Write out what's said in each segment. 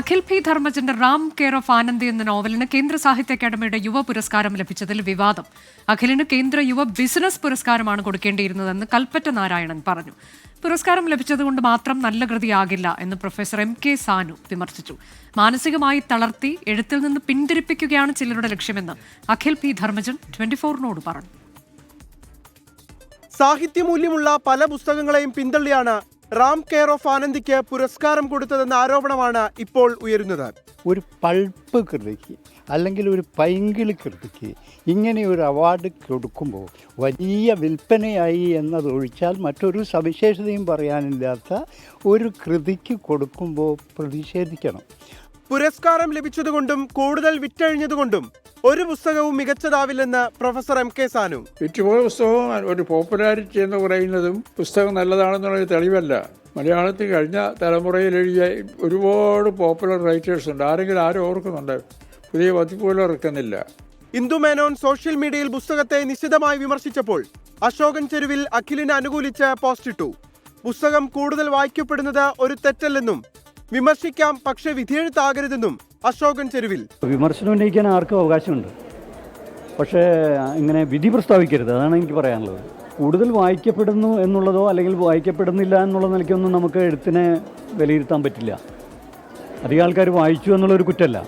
Akhil P ധർമ്മജന്റെ Ram care of Anandi എന്ന നോവലിന് കേന്ദ്ര സാഹിത്യ അക്കാദമിയുടെ യുവ പുരസ്കാരം ലഭിച്ചതിൽ വിവാദം. അഖിലിന് കേന്ദ്ര യുവ ബിസിനസ് പുരസ്കാരമാണ് കൊടുക്കേണ്ടിയിരുന്നതെന്ന് കൽപ്പറ്റ നാരായണൻ പറഞ്ഞു. പുരസ്കാരം ലഭിച്ചതുകൊണ്ട് മാത്രം നല്ല കൃതിയാകില്ല എന്ന് പ്രൊഫസർ എം കെ സാനു വിമർശിച്ചു. മാനസികമായി തളർത്തി എഴുത്തിൽ നിന്ന് പിന്തിരിപ്പിക്കുകയാണ് ചിലരുടെ ലക്ഷ്യമെന്ന് അഖിൽ പി ധർമ്മജൻ ട്വന്റി ഫോറിനോട് പറഞ്ഞു സാഹിത്യമൂല്യമുള്ള പല പുസ്തകങ്ങളെയും പിന്തള്ളിയാണ് റാം കെയർ ഓഫ് ആനന്ദിക്ക് പുരസ്കാരം കൊടുത്തതെന്ന ആരോപണമാണ് ഇപ്പോൾ ഉയരുന്നത്. ഒരു പൾപ്പ് കൃതിക്ക് അല്ലെങ്കിൽ ഒരു പൈങ്കിളി കൃതിക്ക് ഇങ്ങനെ ഒരു അവാർഡ് കൊടുക്കുമ്പോൾ വലിയ വിൽപ്പനയായി എന്നതൊഴിച്ചാൽ മറ്റൊരു സവിശേഷതയും പറയാനില്ലാത്ത ഒരു കൃതിക്ക് കൊടുക്കുമ്പോൾ പ്രതിഷേധിക്കണം. പുരസ്കാരം ലഭിച്ചതുകൊണ്ടും കൂടുതൽ വിറ്റഴിഞ്ഞതുകൊണ്ടും ഒരു പുസ്തകവും മികച്ചതാവില്ലെന്ന് പ്രൊഫസർ എം കെ സാനു. വിറ്റുപോയ പുസ്തകവും ഒരു പോപ്പുലാരിറ്റി എന്ന് പറയുന്നതും പുസ്തകം നല്ലതാണെന്നുള്ള തെളിവല്ല. മലയാളത്തിൽ കഴിഞ്ഞ തലമുറയിൽ എഴുതിയ ഒരുപാട് പോപ്പുലർ റൈറ്റേഴ്സ് ഉണ്ട്. ആരെങ്കിലും ആരും ഓർക്കുന്നുണ്ട്. പുതിയ പതിപ്പുകൾ ഇറക്കുന്നില്ല ഇന്ദു മേനോൻ സോഷ്യൽ മീഡിയയിൽ പുസ്തകത്തെ നിശിതമായി വിമർശിച്ചപ്പോൾ അശോകൻ ചെരുവിൽ അഖിലിനെ അനുകൂലിച്ച് പോസ്റ്റിട്ടു പുസ്തകം കൂടുതൽ വായിക്കപ്പെടുന്നത് ഒരു തെറ്റല്ലെന്നും വിമർശിക്കാം പക്ഷെ വിധിയെഴുത്താകരുതെന്നും അശോകൻ ചെരുവിൽ. വിമർശനം ഉന്നയിക്കാൻ ആർക്കും അവകാശമുണ്ട്. പക്ഷേ ഇങ്ങനെ വിധി പ്രസ്താവിക്കരുത്. അതാണ് എനിക്ക് പറയാനുള്ളത്. കൂടുതൽ വായിക്കപ്പെടുന്നു എന്നുള്ളതോ അല്ലെങ്കിൽ വായിക്കപ്പെടുന്നില്ല എന്നുള്ള നിലയ്ക്കൊന്നും നമുക്ക് എഴുത്തിനെ വിലയിരുത്താൻ പറ്റില്ല. അധികം ആൾക്കാർ വായിച്ചു എന്നുള്ളൊരു കുറ്റമല്ല.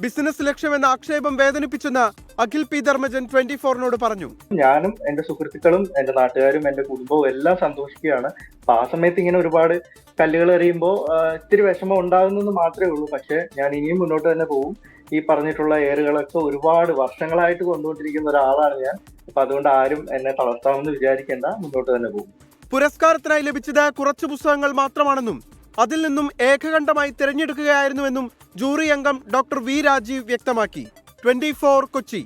ബിസിനസ് ലക്ഷ്യമെന്ന ആക്ഷേപം വേദനിപ്പിച്ചെന്ന് അഖിൽ പി. ധർമ്മജൻ ട്വന്റി ഫോറിനോട് പറഞ്ഞു. ഞാനും എന്റെ സുഹൃത്തുക്കളും എന്റെ നാട്ടുകാരും എന്റെ കുടുംബവും എല്ലാം സന്തോഷിക്കുകയാണ്. അപ്പൊ ആ സമയത്ത് ഇങ്ങനെ ഒരുപാട് കല്ലുകൾ എറിയുമ്പോൾ ഇത്തിരി വിഷമം ഉണ്ടാകുന്നെന്ന് മാത്രമേ ഉള്ളൂ. പക്ഷെ ഞാൻ ഇനിയും മുന്നോട്ട് തന്നെ പോകും. ഈ പറഞ്ഞിട്ടുള്ള ഏറുകളൊക്കെ ഒരുപാട് വർഷങ്ങളായിട്ട് കൊണ്ടുകൊണ്ടിരിക്കുന്ന ഒരാളാണ് ഞാൻ. അപ്പൊ അതുകൊണ്ട് ആരും എന്നെ തളർത്താമെന്ന് വിചാരിക്കേണ്ട. മുന്നോട്ട് തന്നെ പോകും. പുരസ്കാരത്തിനായി ലഭിച്ചത് കുറച്ച് പുസ്തകങ്ങൾ മാത്രമാണെന്നും അതിൽ നിന്നും ഏകകണ്ഠമായി തിരഞ്ഞെടുക്കുകയായിരുന്നുവെന്നും ജൂറി അംഗം ഡോക്ടർ വി രാജീവ് വ്യക്തമാക്കി. ട്വന്റി കൊച്ചി.